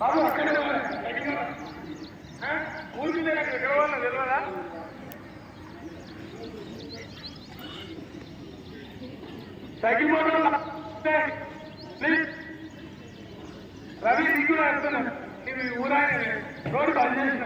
బాబు అక్కడే ఉన్నారు. ఎక్కడ? ఆ? ఊరికి దగ్గర ఎక్కడ తెలియదా సైకిల్ రవి నీకు కూడా వెళ్తున్నాను నేను ఊరాయన రోడ్డు బంద్ చేసిన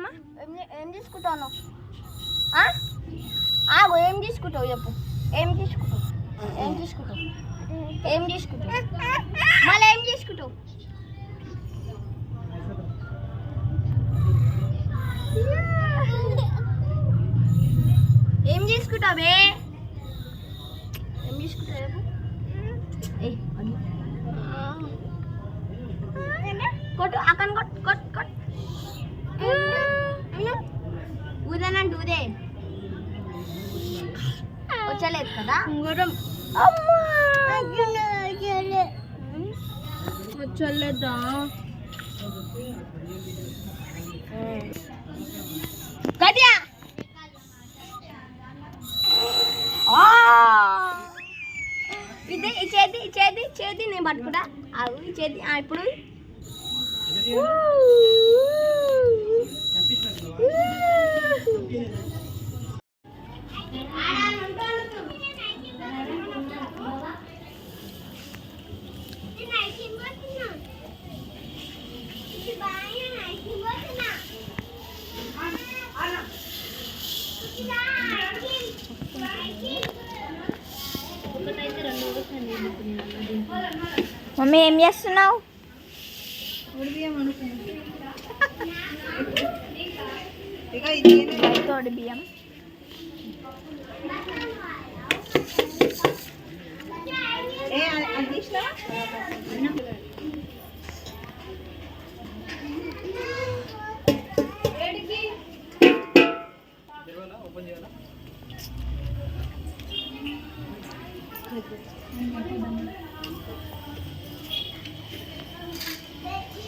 కదమ్మా ఏం తీసుకుంటావు ఆగు ఏం తీసుకుంటావు చెప్పు. ఏం తీసుకుంటావు? ఏం తీసుకుంటావు? ఏం తీసుకుంటావు? మళ్ళీ ఏం తీసుకుంటావు? ఏం తీసుకుంటావే ఏం తీసుకుంటావు చెప్పు. ఏ కొట్టు అక్కడ కదా? వచ్చలేదా? గట్టిగా ఇది చేతి చేతి చేతి నేను పట్టుకుంటా. ఈ చేతి. ఇప్పుడు. మమ్మీ ఏం చేస్తున్నావు? తోడు బియ్యం. ఓపెన్ చేయాలా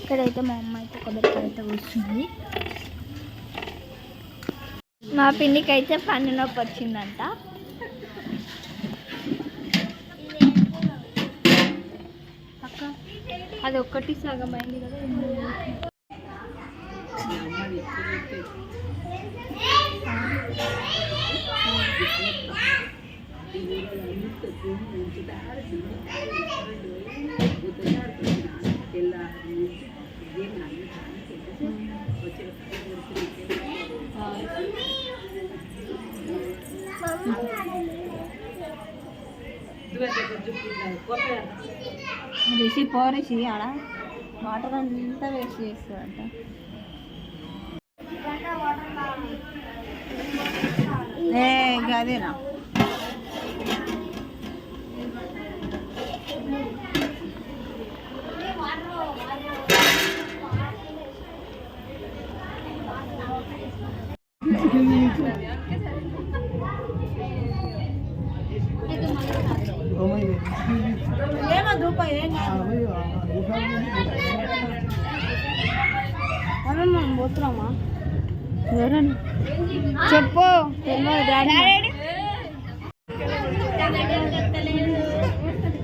ఇక్కడైతే మా అమ్మ అయితే కొబ్బరికాయ అయితే కూర్చుంది. మా పిండికి అయితే పన్ను నొప్పి వచ్చిందంట. అక్క అది ఒక్కటి సగం అయింది కదా. రిషి పో రిషి ఆడ వాటర్ అంతా వేస్ట్ చేస్తుందంట. ఏ గదేనా మనం పోతున్నామా? ఎవరన్నా? చెప్పు. Daddy.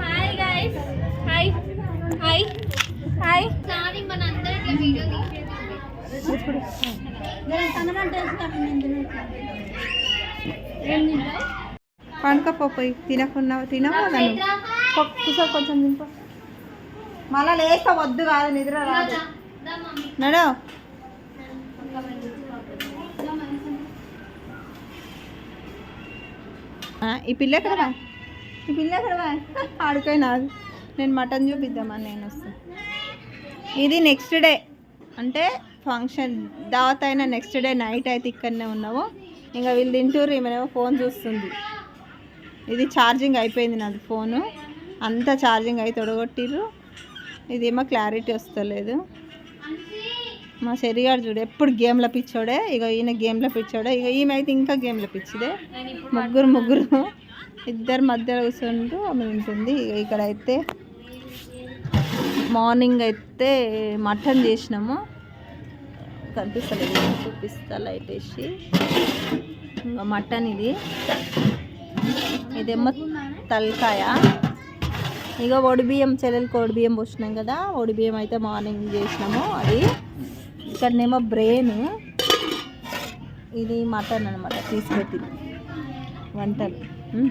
Hi guys hi. Hi. Hi. Sorry video తీసేది నేను తనమంటే వేసుకుంటాను పండుకపోయి తినకున్నా తినవా నన్ను కొంచెం తింపో మళ్ళా లేక వద్దు కాదు నిద్ర రాదు. నడు. ఈ పిల్ల ఎక్కడవా ఈ పిల్ల ఎక్కడవా ఆడుకైనా నేను మటన్ చూపిద్దామని నేను వస్తాను ఇది నెక్స్ట్ డే అంటే ఫంక్షన్ దావత్ అయిన నెక్స్ట్ డే నైట్ అయితే ఇక్కడనే ఉన్నాము. ఇంకా వీళ్ళు తింటూరు ఈమెనేమో ఫోన్ చూస్తుంది. ఇది ఛార్జింగ్ అయిపోయింది నాది ఫోను. అంతా ఛార్జింగ్ అయితే తొడగొట్టిర్రు ఇదేమో క్లారిటీ వస్తలేదు. మా శరిగాడు చూడు ఎప్పుడు గేమ్ల పిచ్చోడే ఇక ఈయన గేమ్ల పిచ్చోడే ఇక ఈమె అయితే ఇంకా గేమ్ల పిచ్చిదే. ముగ్గురు ముగ్గురు. ఇద్దరు మధ్యలో కూర్చుంటూ ఆమె ఉంటుంది ఇక ఇక్కడైతే మార్నింగ్ అయితే మటన్ చేసినాము. కనిపిస్తలేదు చూపిస్తా లైట్ వేసి. ఇంకా మటన్ ఇది. ఇదేమో తలకాయ. ఇక ఒడిబియ్యం చెల్లెలకి ఒడి పోసినాం కదా ఒడిబియ్యం అయితే మార్నింగ్ చేసినాము అది. ఇక్కడనేమో బ్రెయిన్. ఇది మటన్ అనమాట తీసుకెట్టింది వంటలు. ఉమ్.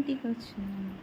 అదే ఇంటికి వచ్చినాము